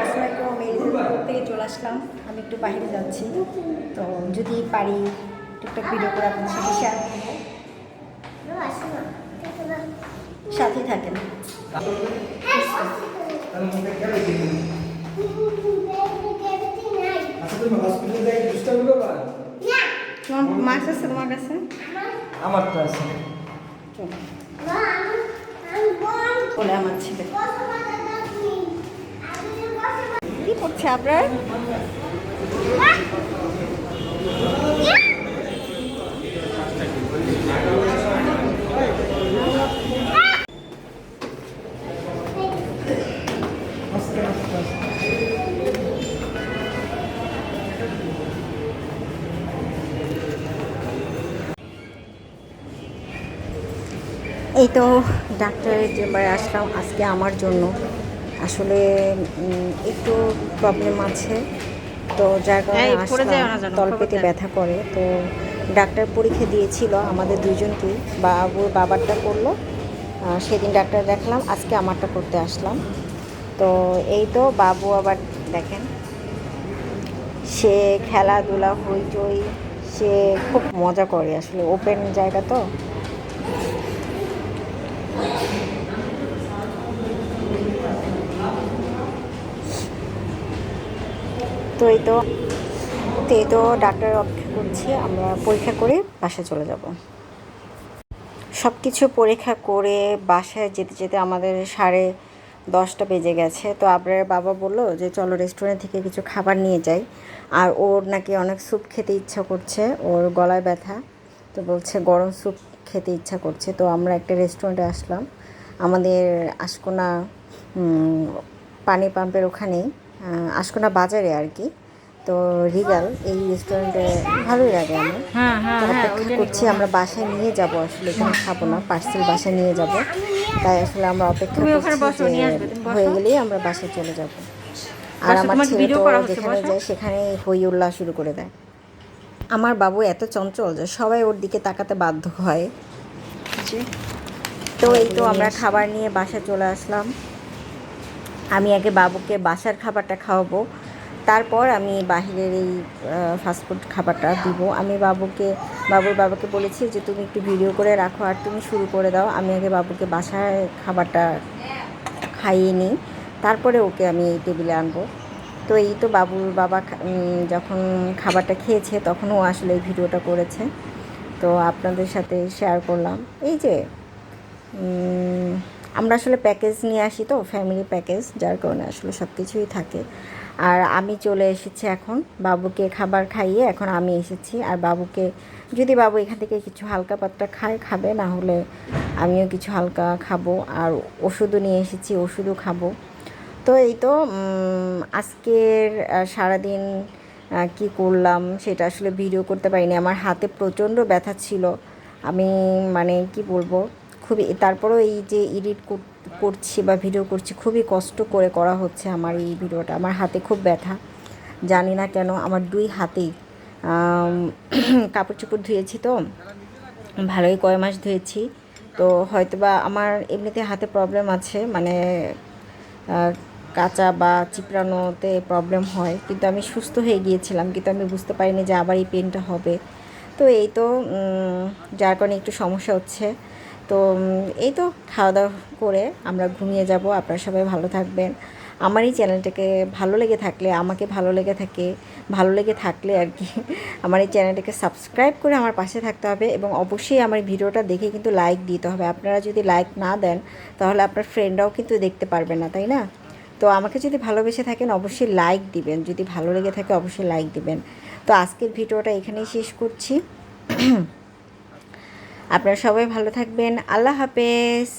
আসসালামাইকুম আমি থেকে চলে আসলাম। আমি একটু বাইরে যাচ্ছি। তো যদি পারি টুকটাক ভিডিও করে আপনাদের সাথে শেয়ার করব সাথেই থাকেন। তোমার মাছ আছে তোমার কাছে? আমার তো আছে। চলো। বলে আমার কি করছে আপনার আস্তে আস্তে এই তো ডাক্তারের চেম্বারে আসলাম আজকে আমার জন্য। আসলে একটু প্রবলেম আছে। তো যার কারণে আসলাম তলপেটে ব্যথা করে। তো ডাক্তার পরীক্ষা দিয়েছিল আমাদের দুজনকেই বাবুর বাবারটা করল সেদিন ডাক্তার দেখলাম আজকে আমারটা করতে আসলাম। তো এই তো বাবু আবার দেখেন সে খেলাধুলা হইচই সে খুব মজা করে আসলে ওপেন জায়গা তো। তো এই তো তো এই তো ডাক্তার অপেক্ষা করছি, আমরা পরীক্ষা করে বাসায় চলে যাব। সব কিছু পরীক্ষা করে বাসায় যেতে যেতে আমাদের সাড়ে দশটা বেজে গেছে। তো আপনার বাবা বলল যে, চলো রেস্টুরেন্ট থেকে কিছু খাবার নিয়ে যাই। আর ওর নাকি অনেক স্যুপ খেতে ইচ্ছা করছে, ওর গলায় ব্যথা। তো বলছে, গরম স্যুপ খেতে ইচ্ছা করছে। তো আমরা একটা রেস্টুরেন্টে আসলাম। আমাদের আশকোনা পানি পাম্পের ওখানেই আশকোনা বাজারে আর কি। তো রিগাল এই রেস্টুরেন্টে ভালোই লাগে আমার। হ্যাঁ হ্যাঁ হ্যাঁ অপেক্ষা করছি আমরা বাসায় নিয়ে যাব আসলে এখানে খাব না পার্সেল বাসায় নিয়ে যাব। তাই আসলে আমরা অপেক্ষা করছি যে। হয়ে গেলেই আমরা বাসায় চলে যাব। আর আমার ছেলে তো করা হচ্ছে, যেখানে। যায় সেখানে হই উল্লাস শুরু করে দেয়। আমার বাবু এত চঞ্চল যে সবাই ওর দিকে তাকাতে বাধ্য হয়। তো এই তো আমরা খাবার নিয়ে বাসায় চলে আসলাম। আমি আগে বাবুকে বাসার খাবারটা খাওয়াবো তারপর আমি বাহিরের এই ফাস্টফুড খাবারটা দিব। আমি বাবুকে বাবুর বাবাকে বলেছি যে তুমি একটু ভিডিও করে রাখো আর তুমি শুরু করে দাও। আমি আগে বাবুকে বাসায় খাবারটা খাইয়ে নিই তারপরে ওকে আমি এই টেবিলে আনব। তো এই তো বাবুর বাবা যখন খাবারটা খেয়েছে, তখন ও আসলে এই ভিডিওটা করেছে। তো আপনাদের সাথে শেয়ার করলাম। এই যে আমরা আসলে প্যাকেজ নিয়ে আসি তো ফ্যামিলি প্যাকেজ যার কারণে আসলে সব কিছুই থাকে। আর আমি চলে এসেছি এখন, বাবুকে খাবার খাইয়ে এখন আমি এসেছি। আর বাবুকে, যদি বাবু এখান থেকে কিছু হালকা পাতলা খায়, খাবে, না হলে আমিও কিছু হালকা খাব। আর ওষুধও নিয়ে এসেছি, ওষুধও খাব। তো এই তো আজকের সারাদিন কি করলাম সেটা আসলে ভিডিও করতে পারিনি। আমার হাতে প্রচণ্ড ব্যথা ছিল। আমি মানে কি বলব, খুবই, তারপরেও এই যে এডিট করছি বা ভিডিও করছি, খুবই কষ্ট করে করা হচ্ছে আমার এই ভিডিওটা আমার হাতে খুব ব্যথা। জানি না কেন, আমার দুই হাতেই কাপড় চোপড় ধুয়েছি তো, ভালোই কয় মাস ধুয়েছি। তো হয়তোবা আমার এমনিতে হাতে প্রবলেম আছে মানে কাঁচা বা চিপড়ানোতে প্রবলেম হয়। কিন্তু আমি সুস্থ হয়ে গিয়েছিলাম, কিন্তু আমি বুঝতে পারিনি যে আবার এই পেনটা হবে। তো এই তো যার কারণে একটু সমস্যা হচ্ছে। তো এই তো খাওয়া দাওয়া করে আমরা ঘুমিয়ে যাব। আপনারা সবাই ভালো থাকবেন। আমার এই চ্যানেলটাকে ভালো লেগে থাকলে, আমাকে ভালো লেগে থাকে, ভালো লেগে থাকলে আর কি, আমার এই চ্যানেলটাকে সাবস্ক্রাইব করে আমার পাশে থাকতে হবে এবং অবশ্যই আমার ভিডিওটা দেখে কিন্তু লাইক দিতে হবে। আপনারা যদি লাইক না দেন, তাহলে আপনার ফ্রেন্ডরাও কিন্তু দেখতে পারবে না, তাই না? তো আমাকে যদি ভালোবেসে থাকেন, অবশ্যই লাইক দিবেন। যদি ভালো লেগে থাকে, অবশ্যই লাইক দিবেন। তো আজকের ভিডিওটা এখানেই শেষ করছি। আপনারা সবাই ভালো থাকবেন। আল্লাহ হাফেজ।